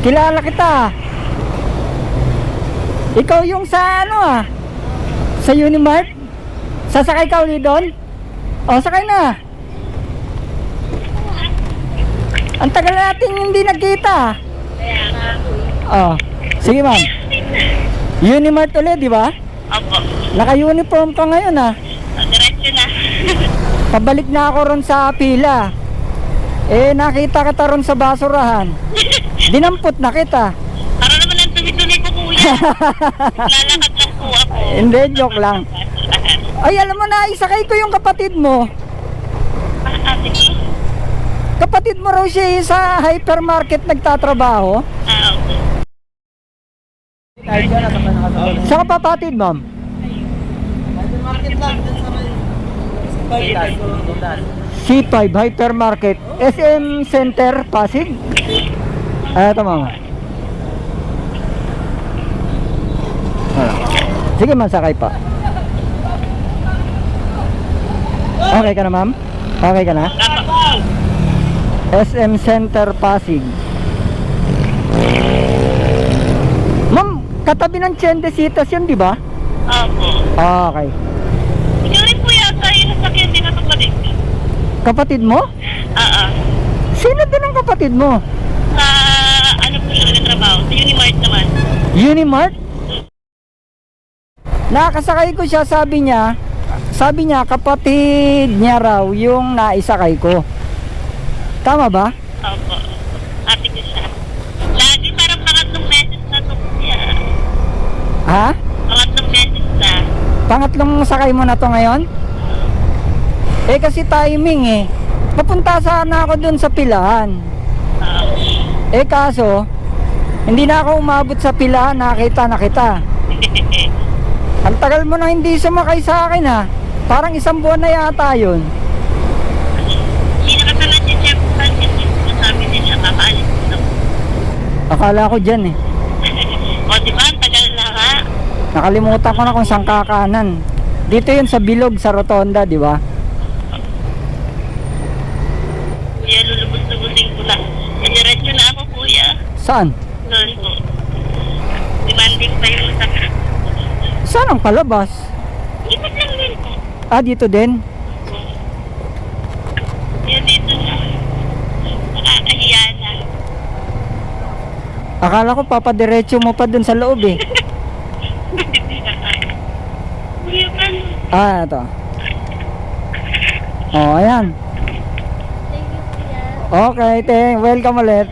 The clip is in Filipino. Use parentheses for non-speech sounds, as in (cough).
Kilala kita. Ikaw yung sa ano ah? Sa Unimart? Sasakay ka ulit doon? O, sakay na. Ang tagal natin hindi nagkita. Oh, sige ma'am. Unimart ulit, di ba? Opo. Naka-uniform ka ngayon ah. Diretso na. (laughs) Pabalik na ako ron sa pila. Eh, nakita kita ron sa basurahan. (laughs) Dinampot na kita. Para naman ang tumi-tumi ko kuya. (laughs) Lalakad lang po ako. Hindi, joke lang. Ay, alam mo na, isakay ko yung kapatid mo. Ah, sige. Kapatid mo raw siya eh, sa hypermarket nagtatrabaho. Ah, opo. Sa kapatid, ma'am? C5 Hypermarket SM Center Pasig Ah, ito mama Ah. Sige man sakay pa Okay ka na ma'am? Okay ka na? SM Center Pasig Ma'am, katabi ng Chendesitas yun, di ba? Opo. Ah, okay. Rin po yata yung nasakyan din na kapatid. Kapatid mo? Ah, ah. Sino din ang kapatid mo? Sa ano po siya nagtatrabaho? Sa Unimart naman. Unimart? Nakasakay ko siya, sabi niya, sabi niya, kapatid niya raw yung naisakay ko. Tama ba? Opo. Ate ko siya. Lagi parang pangatlong beses na to kuya. Ha? Pangatlong beses na. Pangatlong sakay mo na to ngayon? Eh kasi timing eh. Papunta sana ako dun sa pilahan. Ah, Eh kaso, hindi na ako umabot sa pilahan, nakita na kita. (laughs) Ang tagal mo na hindi sumakay sa akin ha. Parang isang buwan na yata yun. Akala ko dyan eh. (laughs) O di ba? Ang tagal na nga. Nakalimutan ko na kung saan kakanan. Dito yun sa bilog, sa rotonda, di ba? Kuya, lulubos-lubusin ko na. Diretso na ako kuya. Saan? Doon po. Demanding pa yung sa... Saan ang palabas? Ikot lang din po. Ah, dito din? Kaya dito na. Nakakahiya na. Akala ko papadiretso mo pa dun sa loob eh. (laughs) Kuya, paano? Ah, ito. Oh, ayan. Okay, thank. Welcome ulit.